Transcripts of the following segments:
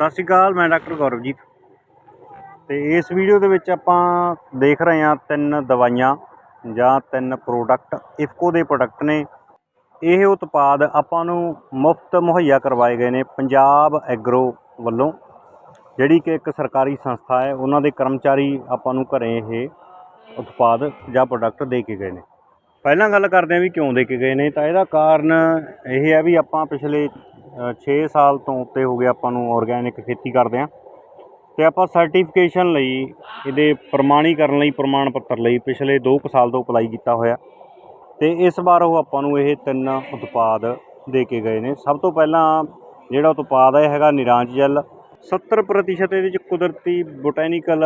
ਸਤਿ ਸ਼੍ਰੀ ਅਕਾਲ, ਮੈਂ ਡਾਕਟਰ ਗੌਰਵਜੀਤ। ਤੇ ਇਸ ਵੀਡੀਓ ਦੇ ਵਿੱਚ ਆਪਾਂ ਦੇਖ ਰਹੇ ਹਾਂ ਤਿੰਨ ਦਵਾਈਆਂ ਜਾਂ ਤਿੰਨ ਪ੍ਰੋਡਕਟ ਇਫਕੋ ਦੇ ਪ੍ਰੋਡਕਟ ਨੇ। ਇਹ ਉਤਪਾਦ ਆਪਾਂ ਨੂੰ ਮੁਫਤ ਮੁਹੱਈਆ ਕਰਵਾਏ ਗਏ ਨੇ ਪੰਜਾਬ ਐਗਰੋ ਵੱਲੋਂ, ਜਿਹੜੀ ਕਿ ਇੱਕ ਸਰਕਾਰੀ ਸੰਸਥਾ ਹੈ, ਉਹਨਾਂ ਦੇ ਕਰਮਚਾਰੀ ਆਪਾਂ ਨੂੰ ਘਰੇ ਇਹ ਉਤਪਾਦ ਜਾਂ ਪ੍ਰੋਡਕਟ ਦੇ ਕੇ ਗਏ ਨੇ। ਪਹਿਲਾਂ ਗੱਲ ਕਰਦੇ ਹਾਂ ਵੀ ਕਿਉਂ ਦੇ ਕੇ ਗਏ ਨੇ, ਤਾਂ ਇਹਦਾ ਕਾਰਨ ਇਹ ਹੈ ਵੀ ਆਪਾਂ ਪਿਛਲੇ 6 ਸਾਲ ਤੋਂ ਉੱਤੇ ਹੋ ਗਏ ਆਪਾਂ ਨੂੰ ਆਰਗੈਨਿਕ ਖੇਤੀ ਕਰਦੇ ਹਾਂ। ਤੇ ਆਪਾਂ ਸਰਟੀਫਿਕੇਸ਼ਨ ਲਈ, ਇਹਦੇ ਪ੍ਰਮਾਣੀਕਰਨ ਲਈ, ਪ੍ਰਮਾਣ ਪੱਤਰ ਲਈ ਪਿਛਲੇ 2 ਸਾਲ ਤੋਂ ਅਪਲਾਈ ਕੀਤਾ ਹੋਇਆ। ਤੇ ਇਸ ਵਾਰ ਉਹ ਆਪਾਂ ਨੂੰ ਇਹ ਤਿੰਨ ਉਤਪਾਦ ਦੇ ਕੇ ਗਏ ਨੇ। ਸਭ ਤੋਂ ਪਹਿਲਾਂ ਜਿਹੜਾ ਉਤਪਾਦ ਹੈ ਹੈਗਾ ਨਿਰਾਂਜ ਜੈਲ। 70% ਇਹਦੇ ਵਿੱਚ ਕੁਦਰਤੀ ਬੋਟੈਨੀਕਲ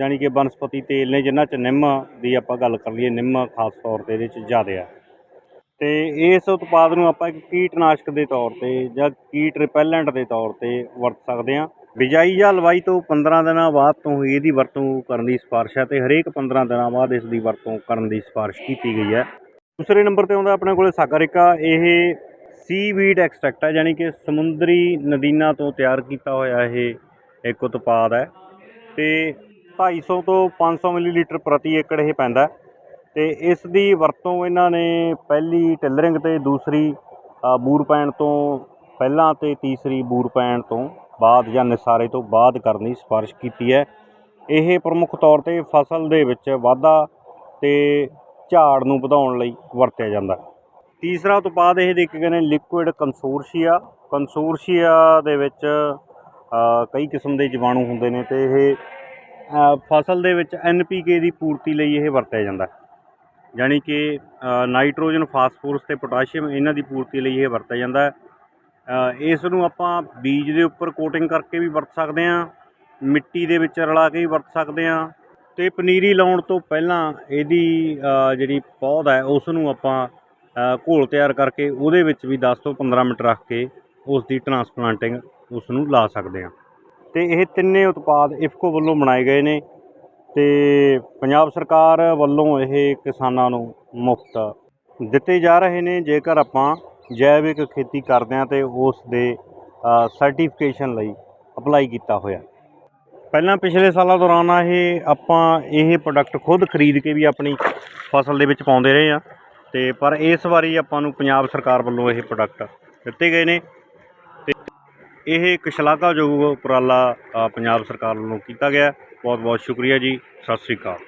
ਯਾਨੀ ਕਿ ਬਨਸਪਤੀ ਤੇਲ ਨੇ ਜਿਨ੍ਹਾਂ 'ਚ ਨਿੰਮ ਦੀ ਆਪਾਂ ਗੱਲ ਕਰ ਲਈਏ, ਨਿੰਮ ਖਾਸ ਤੌਰ ਤੇ ਇਹਦੇ 'ਚ ਜ਼ਿਆਦਾ ਆ। ਤੇ ਇਸ ਉਤਪਾਦ ਨੂੰ ਆਪਾਂ ਇੱਕ ਕੀਟਨਾਸ਼ਕ ਦੇ ਤੌਰ ਤੇ ਜਾਂ ਕੀਟ ਰਿਪੈਲੈਂਟ ਦੇ ਤੌਰ ਤੇ ਵਰਤ ਸਕਦੇ ਹਾਂ। ਬਿਜਾਈ ਜਾਂ ਲਵਾਈ ਤੋਂ 15 ਦਿਨਾਂ ਬਾਅਦ ਤੋਂ ਹੀ ਇਹਦੀ ਵਰਤੋਂ ਕਰਨ ਦੀ ਸਿਫਾਰਿਸ਼ ਹੈ ਤੇ ਹਰੇਕ 15 ਦਿਨਾਂ ਬਾਅਦ ਇਸ ਦੀ ਵਰਤੋਂ ਕਰਨ ਦੀ ਸਿਫਾਰਿਸ਼ ਕੀਤੀ ਗਈ ਹੈ। ਦੂਸਰੇ ਨੰਬਰ ਤੇ ਆਉਂਦਾ ਆਪਣੇ ਕੋਲੇ ਸਾਗਰਿਕਾ। ਇਹ ਸੀ ਸੀਵੀਡ ਐਕਸਟ੍ਰੈਕਟ ਹੈ, ਯਾਨੀ ਕਿ ਸਮੁੰਦਰੀ ਨਦੀਨਾਂ ਤੋਂ ਤਿਆਰ ਕੀਤਾ ਹੋਇਆ ਇਹ ਇੱਕ ਉਤਪਾਦ ਹੈ ਤੇ 250 ਤੋਂ 500 ਮਿਲੀਲੀਟਰ ਪ੍ਰਤੀ ਏਕੜ ਇਹ ਪੈਂਦਾ ਤੇ ਇਸ ਦੀ ਵਰਤੋਂ ਇਹਨਾਂ ਨੇ ਪਹਿਲੀ ਟਿਲਰਿੰਗ ਤੇ, ਦੂਸਰੀ ਬੂਰ ਪੈਣ ਤੋਂ ਪਹਿਲਾਂ ਤੇ ਤੀਸਰੀ ਬੂਰ ਪੈਣ ਤੋਂ ਬਾਅਦ ਜਾਂ ਨਿਸਾਰੇ ਤੋਂ ਬਾਅਦ ਕਰਨ ਦੀ ਸਿਫਾਰਿਸ਼ ਕੀਤੀ ਹੈ। ਇਹ ਪ੍ਰਮੁੱਖ ਤੌਰ ਤੇ ਫਸਲ ਦੇ ਵਿੱਚ ਵਾਧਾ ਤੇ ਝਾੜ ਨੂੰ ਵਧਾਉਣ ਲਈ ਵਰਤਿਆ ਜਾਂਦਾ ਹੈ। ਤੀਸਰਾ ਉਤਪਾਦ ਇਹ ਦੇ ਗਏ ਨੇ ਲਿਕੁਇਡ ਕੰਸੋਰਸ਼ੀਆ ਕੰਸੋਰਸ਼ੀਆ ਦੇ ਵਿੱਚ ਕਈ ਕਿਸਮ ਦੇ ਜੀਵਾਣੂ ਹੁੰਦੇ ਨੇ ਤੇ ਇਹ ਫਸਲ ਦੇ ਵਿੱਚ ਐਨਪੀਕੇ ਦੀ ਪੂਰਤੀ ਲਈ ਇਹ ਵਰਤਿਆ ਜਾਂਦਾ ਹੈ। ਯਾਨੀ ਕਿ ਨਾਈਟ੍ਰੋਜਨ, ਫਾਸਫੋਰਸ ਤੇ ਪੋਟਾਸ਼ੀਅਮ ਇਹਨਾਂ ਦੀ ਪੂਰਤੀ ਲਈ ਇਹ ਵਰਤਿਆ ਜਾਂਦਾ ਇਸ ਨੂੰ ਆਪਾਂ ਬੀਜ ਦੇ ਉੱਪਰ ਕੋਟਿੰਗ ਕਰਕੇ ਵੀ ਵਰਤ ਸਕਦੇ ਹਾਂ, ਮਿੱਟੀ ਦੇ ਵਿੱਚ ਰਲਾ ਕੇ ਵੀ ਵਰਤ ਸਕਦੇ ਹਾਂ ਤੇ ਪਨੀਰੀ ਲਾਉਣ ਤੋਂ ਪਹਿਲਾਂ ਇਹਦੀ ਜਿਹੜੀ ਪੌਦ ਹੈ ਉਸ ਨੂੰ ਆਪਾਂ ਘੋਲ ਤਿਆਰ ਕਰਕੇ ਉਹਦੇ ਵਿੱਚ ਵੀ 10 ਤੋਂ 15 ਮਿੰਟ ਰੱਖ ਕੇ ਉਸ ਦੀ ਟਰਾਂਸਪਲਾਂਟਿੰਗ ਉਸ ਨੂੰ ਲਾ ਸਕਦੇ ਹਾਂ। ਤੇ ਇਹ ਤਿੰਨੇ ਉਤਪਾਦ ਇਫਕੋ ਵੱਲੋਂ ਬਣਾਏ ਗਏ ਨੇ। ਤੇ ਪੰਜਾਬ ਸਰਕਾਰ ਵੱਲੋਂ ਇਹ ਕਿਸਾਨਾਂ ਨੂੰ ਮੁਫਤ ਦਿੱਤੇ ਜਾ ਰਹੇ ਨੇ। ਜੇਕਰ ਆਪਾਂ ਜੈਵਿਕ ਖੇਤੀ ਕਰਦੇ ਹਾਂ ਤੇ ਉਸ ਦੇ ਸਰਟੀਫਿਕੇਸ਼ਨ ਲਈ ਅਪਲਾਈ ਕੀਤਾ ਹੋਇਆ। ਪਹਿਲਾਂ ਪਿਛਲੇ ਸਾਲਾਂ ਦੌਰਾਨ ਇਹ ਆਪਾਂ ਇਹ ਪ੍ਰੋਡਕਟ ਖੁਦ ਖਰੀਦ ਕੇ ਵੀ ਆਪਣੀ ਫਸਲ ਦੇ ਵਿੱਚ ਪਾਉਂਦੇ ਰਹੇ ਆ। ਤੇ ਪਰ ਇਸ ਵਾਰੀ ਆਪਾਂ ਨੂੰ ਪੰਜਾਬ ਸਰਕਾਰ ਵੱਲੋਂ ਇਹ ਪ੍ਰੋਡਕਟ ਦਿੱਤੇ ਗਏ ਨੇ। ਇਹ ਇੱਕ ਸ਼ਲਾਘਾਯੋਗ ਉਪਰਾਲਾ ਪੰਜਾਬ ਸਰਕਾਰ ਵੱਲੋਂ ਕੀਤਾ ਗਿਆ। ਬਹੁਤ ਬਹੁਤ ਸ਼ੁਕਰੀਆ ਜੀ। ਸਤਿ ਸ੍ਰੀ ਅਕਾਲ।